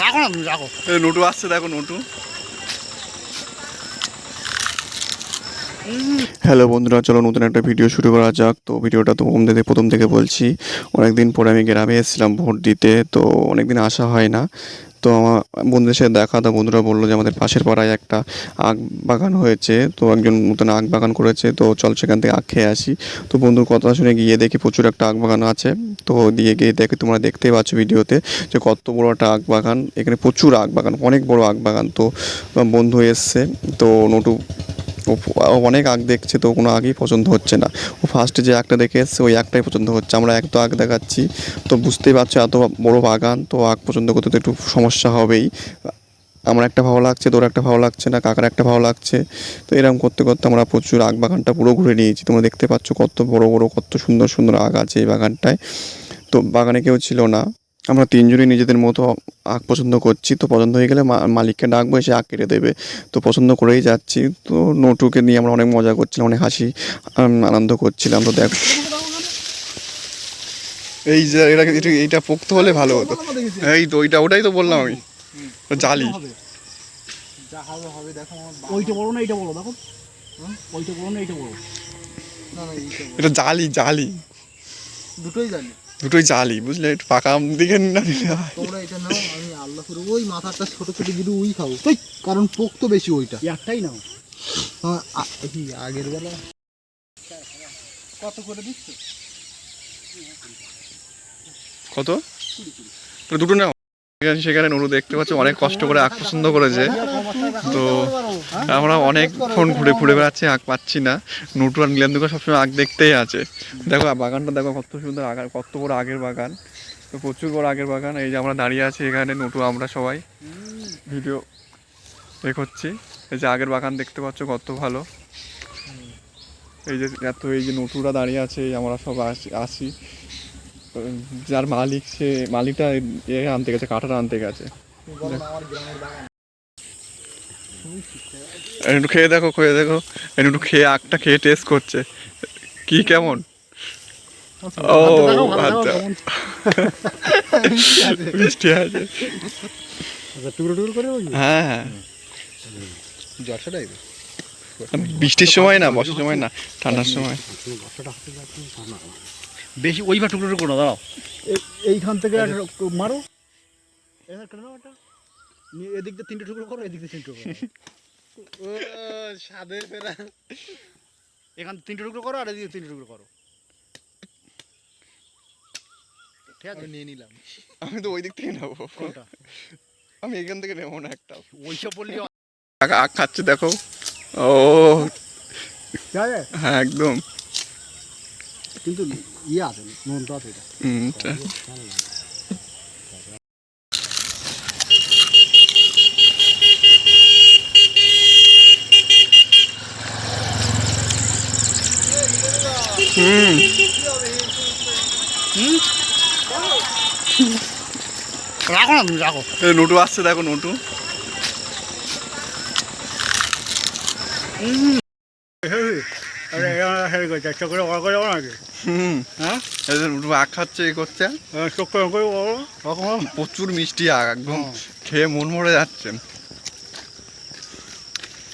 রাখো না তুমি রাখো আসছে দেখো নটু। হ্যালো বন্ধুরা চলো নতুন একটা ভিডিও শুরু করা যাক। তো ভিডিওটা তো থেকে প্রথম থেকে বলছি অনেকদিন পরে আমি গ্রামে এসেছিলাম ভোট দিতে তো অনেকদিন আসা হয় না। তো আমার বন্ধুদের সাথে দেখা, তো বন্ধুরা বলল যে আমাদের পাশের পাড়ায় একটা আখ বাগান হয়েছে। তো একজন নতুন আখ বাগান করেছে, তো চল সেখান থেকে আখ খেয়ে আসি। তো বন্ধুর কথা শুনে গিয়ে দেখি প্রচুর একটা আখ বাগান আছে। তো দিয়ে গিয়ে দেখে তোমরা দেখতেই পাচ্ছ ভিডিওতে যে কত বড় একটা আখ বাগান। এখানে প্রচুর আখ বাগান, অনেক বড় আখ বাগান। তো বন্ধু এসছে, তো নটু ও অনেক আগ দেখছে তো কোনো আগেই পছন্দ হচ্ছে না। ও ফার্স্টে যে আগটা দেখে এসছে, ওই একটাই পছন্দ হচ্ছে। আমরা এক তো আগ দেখাচ্ছি, তো বুঝতেই পারছ এত বড় বাগান, তো আগ পছন্দ করতে তো একটু সমস্যা হবেই। আমার একটা ভালো লাগছে, তোর একটা ভালো লাগছে না, কাকার একটা ভালো লাগছে। তো এরকম করতে করতে আমরা প্রচুর আগ বাগানটা পুরো ঘুরে নিয়েছি। তোমরা দেখতে পাচ্ছ কত বড় বড়, কত সুন্দর সুন্দর আগ আছে এই বাগানটায়। তো বাগানে কেউ ছিল না। আমরা তিনজনই নিজেদের মতো আখ পছন্দ করছি। তো পছন্দ হয়ে গেলে মা- মালিককে ডাকবো এসে আখ কেটে দেবে। তো পছন্দ করেই যাচ্ছি। তো নটুকে নিয়ে আমরা অনেক মজা করছিলাম অনেক হাসি আনন্দ করছিলাম। তো দেখ এই যে এটা এটা- এইটা পোক্ত হলে ভালো হতো। এই তো ওইটা ওটাই তো বললাম আমি। জালি। যা হবে হবে দেখো আমার বা- ওইটা বড় না এইটা বড় দেখো। ওইটা বড় না এইটা বড় না না এইটা বলো। এটা জালি জালি। দুটোই জানি দুটোই জালি বুঝলে? একটু পাকা আম দিকে না দিলে তোমরা এটা নাও আমি আল্লাহ করে ওই মাথাটা ছোট ছোট ওই খাব। কারণ পোক তো বেশি ওইটা। একটাই নাও। হ্যাঁ, আগের বেলা। কত করে দিচ্ছ? কত? দুটো দুটো না সেখানে নুরু দেখতে পাচ্ছ, অনেক কষ্ট করে, আখ পছন্দ করেছে। তো আমরা অনেকক্ষণ ঘুরে ঘুরে বেড়াচ্ছি, আখ পাচ্ছি না। নুটু আর নীলেন্দুকে সবসময় আখ দেখতেই আছে। দেখো বাগানটা দেখো, কত সুন্দর আগার কত বড় আগের বাগান। তো প্রচুর বড় আগের বাগান। এই যে আমরা দাঁড়িয়ে আছি এখানে, নুটু, আমরা সবাই। ভিডিও এ করছি এই যে আগের বাগান দেখতে পাচ্ছ, কত ভালো। এই যে, এত এই যে নটুরা দাঁড়িয়ে আছে আমরা সব আসি যার মালিক সে মালিকটা এ আনতে গেছে কাঁঠাটা আনতে গেছে। একটু খেয়ে দেখো খেয়ে দেখো। একটু খেয়ে আখটা খেয়ে টেস্ট করছে। কি কেমন? ও আচ্ছা। মিষ্টি আছে। আচ্ছা টুকরো টুকরো করে হ্যাঁ হ্যাঁ। জলসা টাইপের বৃষ্টির সময় না বর্ষার সময় না ঠান্ডার সময়। বেশি ওইবার টুকরো টুকরো না দাঁড়াও। এই- এইখান থেকে একটা মারো। এদিক দিয়ে তিনটে টুকরো করো এদিক দিয়ে তিনটে টুকরো ও স্বাদের ফেরা এখান তিনটে টুকরো করো আর এদিকে তিনটে টুকরো করো। ঠিক আছে? নিয়ে নিলাম। আমি তো ওই দিক থেকে নেব। কোনটা? আমি এখান থেকে নেব না একটা। ওইসব বললি আখ আখ খাচ্ছে দেখো। ও। ঠিক হ্যাঁ একদম। কিন্তু ইয়ে আছে নুন তো আছে এটা। হুম, হুম। রাখো না তুমি রাখো। নটু আসছে দেখো নটু। হেরে গেছে চোখ করে বড় করে নাকি হুম। হ্যাঁ? আখ খাচ্ছে এ করছে। চোখ করে করে প্রচুর মিষ্টি আখ একদম খেয়ে মন মরে যাচ্ছে।